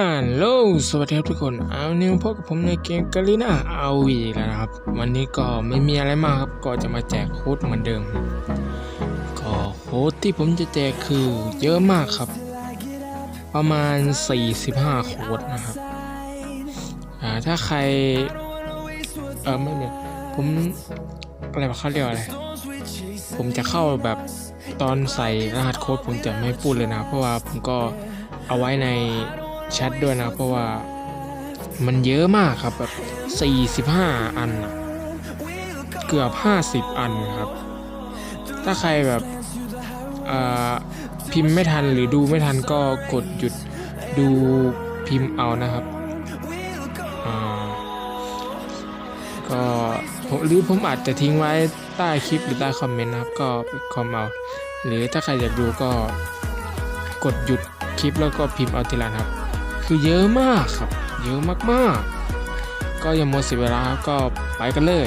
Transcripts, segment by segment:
ฮัลโหลสวัสดีครับทุกคน เอานิวพบกับผมในเกมกาลิน่าเอาวีแล้วนะครับ วันนี้ก็ไม่มีอะไรมากครับ ก็จะมาแจกโค้ดเหมือนเดิม ก็โค้ดที่ผมจะแจกคือเยอะมากครับ ประมาณ 45 โค้ดนะครับ อ่า ถ้าใคร เออไม่เนี่ยผมอะไรวะเขาเรียกว่าอะไร ผมจะเข้าแบบตอนใส่รหัสโค้ดผมจะไม่พูดเลยนะ เพราะว่าผมก็เอาไว้ใน ชทด้วยนะเพราะว่ามันเยอะมากครับแบบ 45 อันนะเกือบ 50 อันครับ ถ้าใครแบบพิมพ์ไม่ทันหรือดูไม่ทันก็กดหยุดดูพิมพ์เอานะครับก็หรือผมอาจจะทิ้งไว้ใต้คลิปหรือใต้คอมเมนต์นะครับ ก็คอมเอาหรือถ้าใครอยากดูก็กดหยุดคลิปแล้วก็พิมพ์เอาทีลังครับ คือเยอะมากครับ เยอะมากๆ ก็อย่ามัวเสียเวลาครับก็ไปกันเลย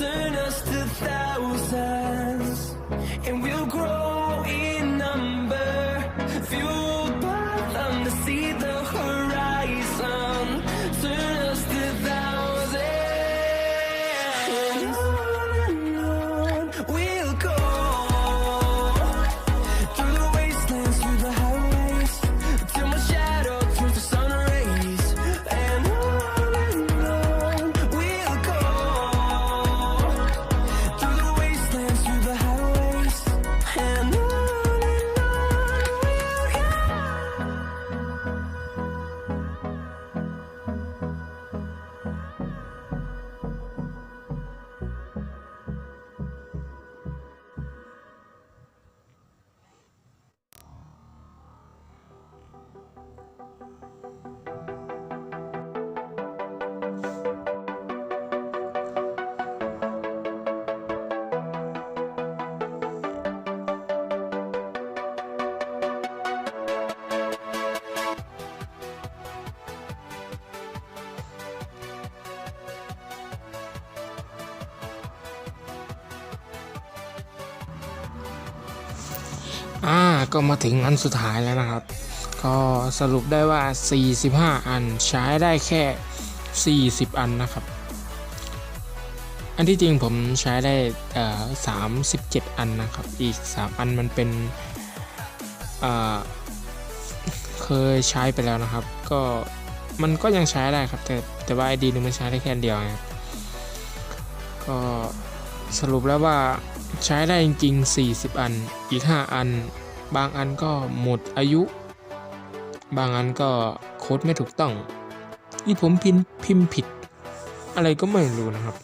say อ่าก็มาถึงอันสุดท้ายแล้วนะครับ ก็สรุปได้ว่า 45 อันใช้ได้แค่ 40 อันนะครับ อันที่จริงผมใช้ได้เอ่อ37 อันนะครับ อีก 3 อันมันเป็นเอ่อเคยใช้ไปแล้วนะครับ ก็มันก็ยังใช้ได้ครับ แต่แต่ว่าไอดีนึงมันใช้ได้แค่เดียวไงก็สรุปแล้วว่า ใช้ได้จริงๆ 40 อัน อีก 5 อัน บางอันก็หมดอายุ บางอันก็โค้ดไม่ถูกต้อง นี่ผมพิมพ์พิมพ์ผิด อะไรก็ไม่รู้นะครับ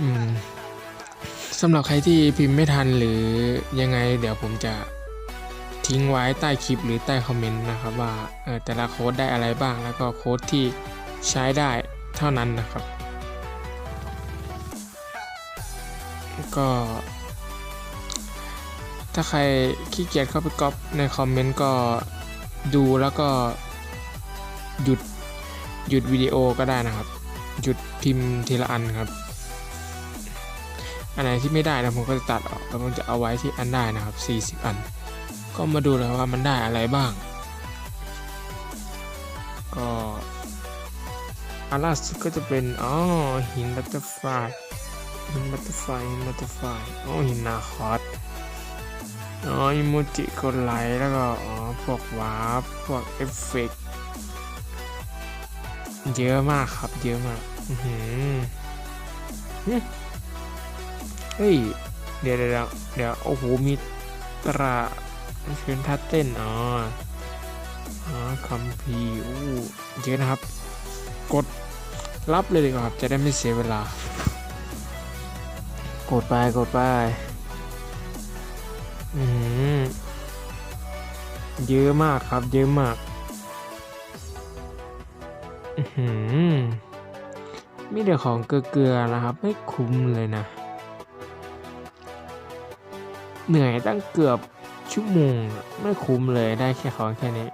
อืมสำหรับใครที่พิมพ์ไม่ทันหรือยังไง เดี๋ยวผมจะทิ้งไว้ใต้คลิปหรือใต้คอมเมนต์นะครับว่าแต่ละโค้ดได้อะไรบ้างแล้วก็โค้ดที่ใช้ได้เท่านั้นนะครับ ก็ถ้าใครขี้เกียจเข้าไปก๊อปในคอมเมนต์ก็ดูแล้วก็หยุดหยุดวิดีโอก็ได้นะครับ หยุดพิมพ์ทีละอันครับ อันไหนที่ไม่ได้นะผมก็จะตัดออกแล้วผมจะเอาไว้ที่อันได้นะครับ 40 อัน ก็มาดูเลยว่ามันได้อะไรบ้าง ก็อันล่าสุดก็จะเป็นอ๋อหินบัตเตอร์ฟลาย หินบัตเตอร์ไฟลายหินบัตเตอร์ไฟลายอ๋อหินนาคอสอ๋ออิโมจิกดไลค์แล้วก็อ๋อพวกวาร์ปพวกเอฟเฟกต์เยอะมากครับ เยอะมากอือหือเฮ้ย เดี๋ยวเดี๋ยวเดี๋ยวโอ้โหมีตราเชิญท่าเต้นอ๋ออ๋อคัมพีอู้เยอะนะครับ กดรับเลยดีกว่าครับ จะได้ไม่เสียเวลา กดไปกดไป อืมเยอะมากครับ เยอะมาก อือหือมีแต่ของเกลือๆนะครับ ไม่คุ้มเลยนะ เหนื่อยตั้งเกือบชั่วโมง ไม่คุ้มเลยได้แค่ของแค่นี้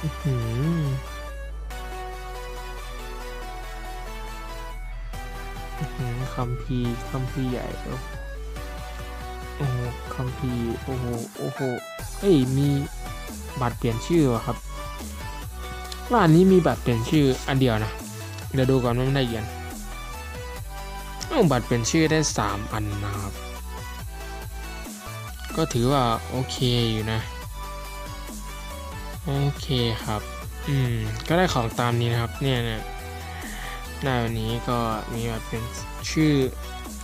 อื้อ คัมภีคัมภีใหญ่โอ้โหคัมภีโอ้โหโอ้โหเอ้ยมีบัตรเปลี่ยนชื่อวะครับร้านนี้มีบัตรเปลี่ยนชื่ออันเดียวนะเดี๋ยวดูก่อนว่ามันได้กี่อันอ้าวบัตรเปลี่ยนชื่อได้สามอันนะครับ ก็ถือว่า โอเคอยู่นะ โอเคครับ อืม ก็ได้ของตามนี้นะครับ เนี่ยเนี่ย หน้าวันนี้ก็มีแบบเป็นชื่อ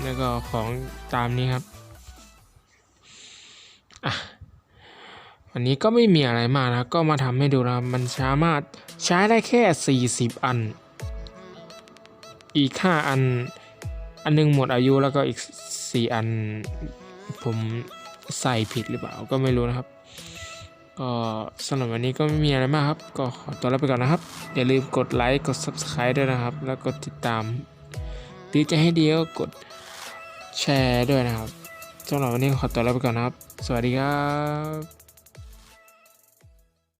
แล้วก็ของตามนี้ครับอันนี้ก็ไม่มีอะไรมากนะก็มาทำให้ดูนะมันสามารถใช้ได้แค่ 40 อัน อีก 5 อัน อันหนึงหมดอายุแล้วก็อีก 4 อัน ผมใส่ผิดหรือเปล่าก็ไม่รู้นะครับ ก็สำหรับวันนี้ก็ไม่มีอะไรมากครับ ก็ขอตัวลาไปก่อนนะครับ อย่าลืมกดไลค์ กด Subscribe ด้วยนะครับ แล้วกดติดตาม หรือจะให้ดีก็กดแชร์ด้วยนะครับสำหรับวันนี้ขอตัวลาไปก่อนนะครับ สวัสดีครับ